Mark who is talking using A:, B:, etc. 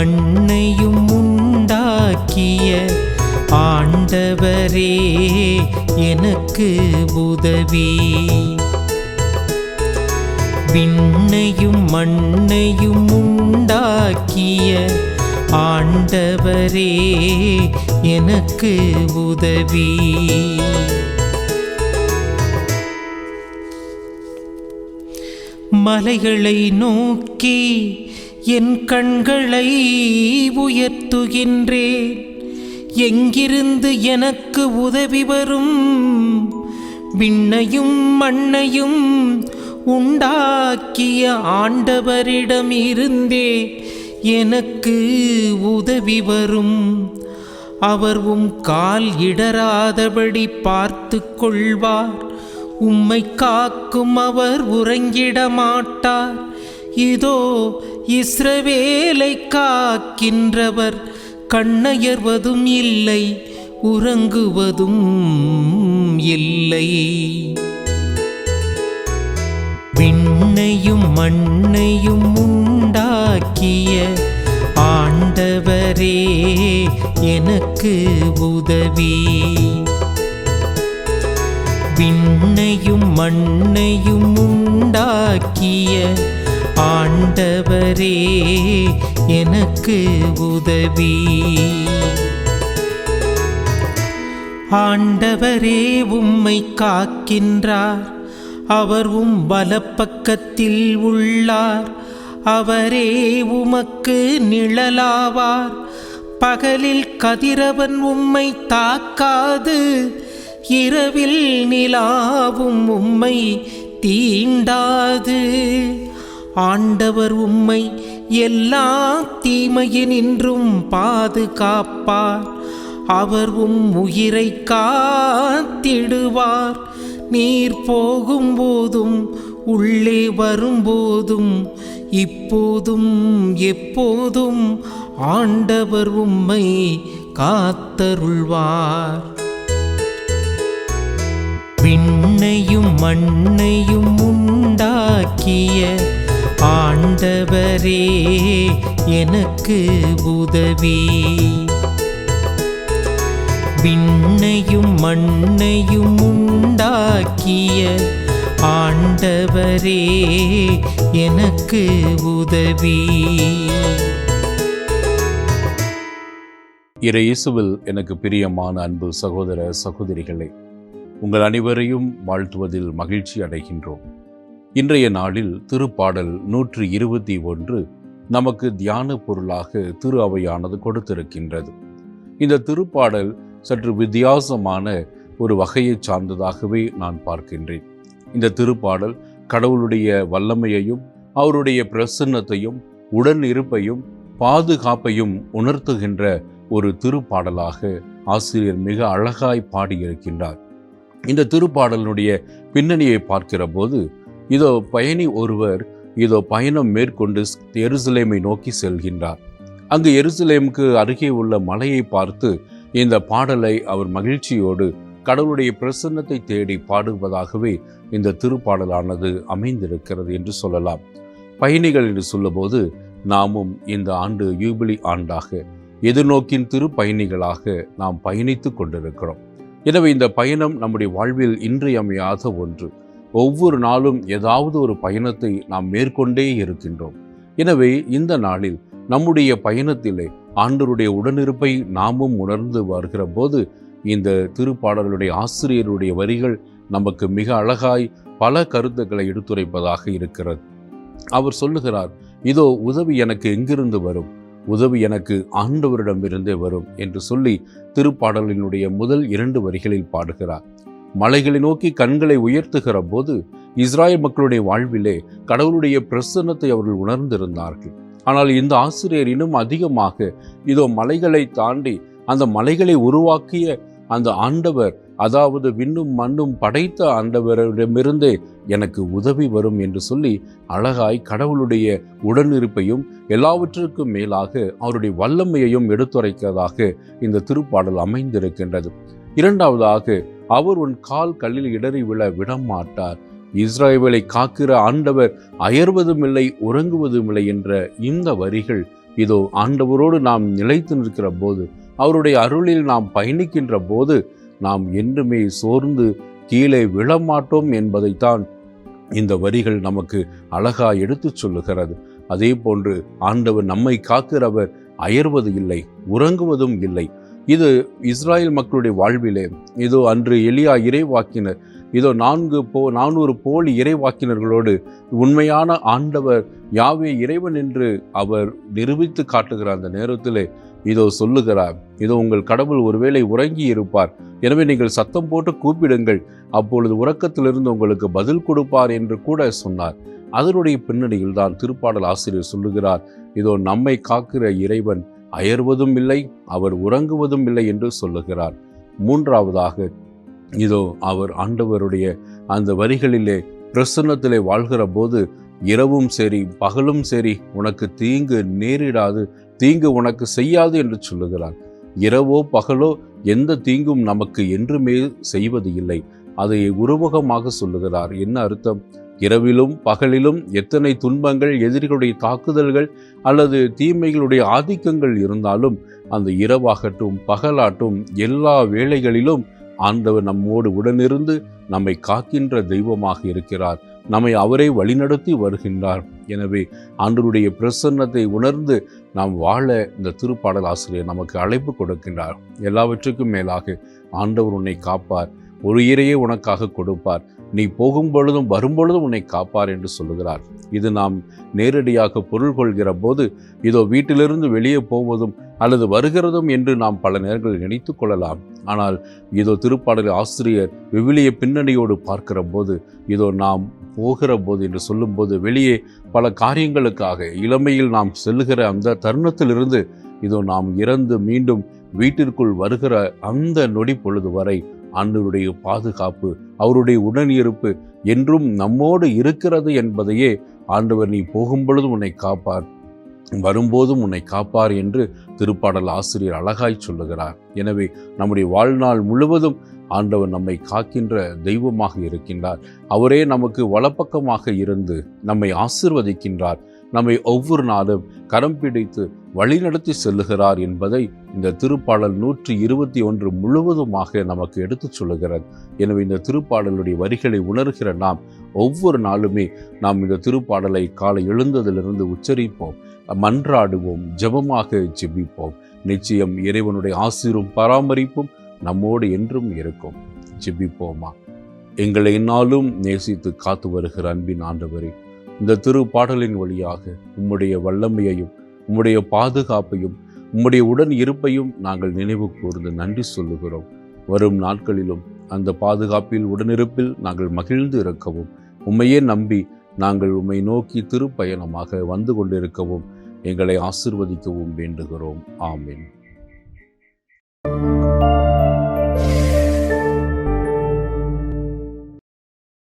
A: மண்ணையும் உண்டாக்கிய ஆண்டவரே எனக்கு உதவி. விண்ணையும் மண்ணையும் உண்டாக்கிய ஆண்டவரே எனக்கு உதவி. மலைகளை நோக்கி என் கண்களை உயர்த்துகின்றேன் எங்கிருந்து எனக்கு உதவி வரும்? விண்ணையும் மண்ணையும் உண்டாக்கிய ஆண்டவரிடம் இருந்தே எனக்கு உதவி வரும். அவர் உம் கால் இடராதபடி பார்த்து கொள்வார். உம்மை காக்கும் அவர் உறங்கிட மாட்டார் இதோ இஸ்ரவேலை காக்கின்றவர் கண்ணயர்வதும் இல்லை உறங்குவதும் இல்லை. விண்ணையும் மண்ணையும் உண்டாக்கிய ஆண்டவரே எனக்கு உதவி. விண்ணையும் மண்ணையும் உண்டாக்கிய ஆண்டவரே எனக்கு உதவி. ஆண்டவரே உம்மை காக்கின்றார். அவர் உம் வலப்பக்கத்தில் உள்ளார். அவரே உமக்கு நிழலாவார். பகலில் கதிரவன் உம்மை தாக்காது. இரவில் நிலாவும் உம்மை தீண்டாது. ஆண்டவர் உம்மை எல்லா தீமையினின்றும் பாதுகாப்பார். அவர் உம் உயிரை காத்திடுவார். நீர் போகும்போதும் உள்ளே வரும்போதும் இப்போதும் எப்போதும் ஆண்டவர் உம்மை காத்தருள்வார். விண்ணையும் மண்ணையும் உண்டாக்கிய ஆண்டவரே எனக்கு உதவி. விண்ணையும் மண்ணையும் உண்டாக்கிய ஆண்டவரே எனக்கு உதவி.
B: இறையேசுவில் எனக்கு பிரியமான அன்பு சகோதர சகோதரிகளே உங்கள் அனைவரையும் வாழ்த்துவதில் மகிழ்ச்சி அடைகின்றோம். இன்றைய நாளில் திருப்பாடல் நூற்றி இருபத்தி ஒன்று நமக்கு தியான பொருளாக திரு அவையானது கொடுத்திருக்கின்றது. இந்த திருப்பாடல் சற்று வித்தியாசமான ஒரு வகையை சார்ந்ததாகவே நான் பார்க்கின்றேன். இந்த திருப்பாடல் கடவுளுடைய வல்லமையையும் அவருடைய பிரசன்னத்தையும் உடன் இருப்பையும் பாதுகாப்பையும் உணர்த்துகின்ற ஒரு திருப்பாடலாக ஆசிரியர் மிக அழகாய் பாடியிருக்கின்றார். இந்த திருப்பாடலினுடைய பின்னணியை பார்க்கிற போது இதோ பயணி ஒருவர் இதோ பயணம் மேற்கொண்டு எருசலேமை நோக்கி செல்கின்றார். அங்கு எருசலேமுக்கு அருகே உள்ள மலையை பார்த்து இந்த பாடலை அவர் மகிழ்ச்சியோடு கடவுளுடைய பிரசன்னத்தை தேடி பாடுவதாகவே இந்த திருப்பாடலானது அமைந்திருக்கிறது என்று சொல்லலாம். பயணிகள் என்று சொல்லும்போது நாமும் இந்த ஆண்டு யூபிலி ஆண்டாக எதிர்நோக்கின் திரு பயணிகளாக நாம் பயணித்து கொண்டிருக்கிறோம். எனவே இந்த பயணம் நம்முடைய வாழ்வில் இன்றியமையாத ஒன்று. ஒவ்வொரு நாளும் ஏதாவது ஒரு பயணத்தை நாம் மேற்கொண்டே இருக்கின்றோம். எனவே இந்த நாளில் நம்முடைய பயணத்திலே ஆண்டருடைய உடனிருப்பை நாமும் உணர்ந்து வருகிற போது இந்த திருப்பாடலுடைய ஆசிரியருடைய வரிகள் நமக்கு மிக அழகாய் பல கருத்துக்களை எடுத்துரைப்பதாக இருக்கிறது. அவர் சொல்லுகிறார் இதோ உதவி எனக்கு எங்கிருந்து வரும்? உதவி எனக்கு ஆண்டவரிடமிருந்தே வரும் என்று சொல்லி திருப்பாடலினுடைய முதல் இரண்டு வரிகளில் பாடுகிறார். மலைகளை நோக்கி கண்களை உயர்த்துகிற போது இஸ்ராயல் மக்களுடைய வாழ்விலே கடவுளுடைய பிரசன்னத்தை அவர்கள் உணர்ந்திருந்தார்கள். ஆனால் இந்த ஆசிரியர் இன்னும் அதிகமாக இதோ மலைகளை தாண்டி அந்த மலைகளை உருவாக்கிய அந்த ஆண்டவர் அதாவது விண்ணும் மண்ணும் படைத்த ஆண்டவரிடமிருந்தே எனக்கு உதவி வரும் என்று சொல்லி அழகாய் கடவுளுடைய உடனிருப்பையும் எல்லாவற்றிற்கும் மேலாக அவருடைய வல்லமையையும் எடுத்துரைக்கிறதாக இந்த திருப்பாடல் அமைந்திருக்கின்றது. இரண்டாவதாக அவர் உன் கால் கல்லில் இடறி விழ விடமாட்டார். இஸ்ராயேலை காக்கிற ஆண்டவர் அயர்வதும் இல்லை உறங்குவதும் இல்லை என்ற இந்த வரிகள் இதோ ஆண்டவரோடு நாம் நிலைத்து நிற்கிற போது அவருடைய அருளில் நாம் பயணிக்கின்ற போது நாம் என்றுமே சோர்ந்து கீழே விழமாட்டோம் என்பதைத்தான் இந்த வரிகள் நமக்கு அழகா எடுத்துச் சொல்லுகிறது. அதே போன்று ஆண்டவர் நம்மை காக்கிறவர் அயர்வது இல்லை உறங்குவதும் இல்லை இது இஸ்ராயல் மக்களுடைய வாழ்விலே இதோ அன்று எளியா இறைவாக்கினர் இதோ நான்கு போ நானூறு போலி இறைவாக்கினர்களோடு உண்மையான ஆண்டவர் யாவே இறைவன் என்று அவர் நிரூபித்து காட்டுகிற அந்த நேரத்திலே. இதோ சொல்லுகிறார் இதோ உங்கள் கடவுள் ஒருவேளை உறங்கி இருப்பார். எனவே நீங்கள் சத்தம் போட்டு கூப்பிடுங்கள் அப்பொழுது உறக்கத்திலிருந்து உங்களுக்கு பதில் கொடுப்பார் என்று கூட சொன்னார். அதனுடைய பின்னணியில் தான் திருப்பாடல் ஆசிரியர் சொல்லுகிறார் இதோ நம்மை காக்கிற இறைவன் அயர்வதும் இல்லை அவர் உறங்குவதும் இல்லை என்று சொல்லுகிறார். மூன்றாவதாக இதோ அவர் ஆண்டவருடைய அந்த வரிகளிலே பிரசன்னத்திலே வாழ்கிற போது இரவும் சரி பகலும் சரி உனக்கு தீங்கு நேரிடாது தீங்கு உனக்கு செய்யாது என்று சொல்லுகிறார். இரவோ பகலோ எந்த தீங்கும் நமக்கு என்றுமே செய்வது இல்லை. அதை உருவகமாக சொல்லுகிறார். என்ன அர்த்தம்? இரவிலும் பகலிலும் எத்தனை துன்பங்கள் எதிரிகளுடைய தாக்குதல்கள் அல்லது தீமைகளுடைய ஆதிக்கங்கள் இருந்தாலும் அந்த இரவாகட்டும் பகலாட்டும் எல்லா வேளைகளிலும் ஆண்டவர் நம்மோடு உடனிருந்து நம்மை காக்கின்ற தெய்வமாக இருக்கிறார். நம்மை அவரே வழிநடத்தி வருகின்றார். எனவே ஆண்டவருடைய பிரசன்னத்தை உணர்ந்து நாம் வாழ இந்த திருப்பாடல் ஆசிரியர் நமக்கு அழைப்பு கொடுக்கின்றார். எல்லாவற்றுக்கும் மேலாக ஆண்டவர் உன்னை காப்பார். ஒரு இறையே உனக்காக கொடுப்பார். நீ போகும் பொழுதும் வரும் பொழுதும் உன்னை காப்பார் என்று சொல்லுகிறார். இது நாம் நேரடியாக பொருள் கொள்கிற போது இதோ வீட்டிலிருந்து வெளியே போவதும் அல்லது வருகிறதும் என்று நாம் பல நேரங்களில் நினைத்து கொள்ளலாம். ஆனால் இதோ திருப்பாடல் ஆசிரியர் விவிலிய பின்னணியோடு பார்க்கிற போது இதோ நாம் போகிற போது என்று சொல்லும்போது வெளியே பல காரியங்களுக்காக இளமையில் நாம் செல்லுகிற அந்த தருணத்திலிருந்து இதோ நாம் இறந்து மீண்டும் வீட்டிற்குள் வருகிற அந்த நொடி பொழுது வரை ஆண்டவருடைய பாதுகாப்பு அவருடைய உடனிருப்பு என்றும் நம்மோடு இருக்கிறது என்பதையே ஆண்டவர் நீ போகும் பொழுதும் உன்னை காப்பார். வரும்போதும் உன்னை காப்பார் என்று திருப்பாடல் ஆசிரியர் அழகாய் சொல்லுகிறார். எனவே நம்முடைய வாழ்நாள் முழுவதும் ஆண்டவர் நம்மை காக்கின்ற தெய்வமாக இருக்கின்றார். அவரே நமக்கு வலப்பக்கமாக இருந்து நம்மை ஆசிர்வதிக்கின்றார். நம்மை ஒவ்வொரு நாளும் கரம் பிடித்து வழிநடத்தி செல்லுகிறார் என்பதை இந்த திருப்பாடல் நூற்றி இருபத்தி ஒன்று முழுவதுமாக நமக்கு எடுத்துச் சொல்லுகிறது. எனவே இந்த திருப்பாடலுடைய வரிகளை உணர்கிற நாம் ஒவ்வொரு நாளுமே நாம் இந்த திருப்பாடலை காலை எழுந்ததிலிருந்து உச்சரிப்போம் மன்றாடுவோம் ஜெபமாக ஜெபிப்போம். நிச்சயம் இறைவனுடைய ஆசிரும் பராமரிப்பும் நம்மோடு என்றும் இருக்கும். ஜெபிப்போமா? எங்களை என்னாலும் நேசித்து காத்து வருகிற அன்பின் ஆண்டவரே இந்த திரு பாடலின் வழியாக உம்முடைய வல்லமையையும் உம்முடைய பாதுகாப்பையும் உம்முடைய உடன் இருப்பையும் நாங்கள் நினைவு கூர்ந்து நன்றி சொல்லுகிறோம். வரும் நாட்களிலும் அந்த பாதுகாப்பில் உடனிருப்பில் நாங்கள் மகிழ்ந்து இருக்கவும் உம்மையே நம்பி நாங்கள் உம்மை நோக்கி திருப்பயணமாக வந்து கொண்டிருக்கவும் எங்களை ஆசிர்வதிக்கவும் வேண்டுகிறோம். ஆமீன்.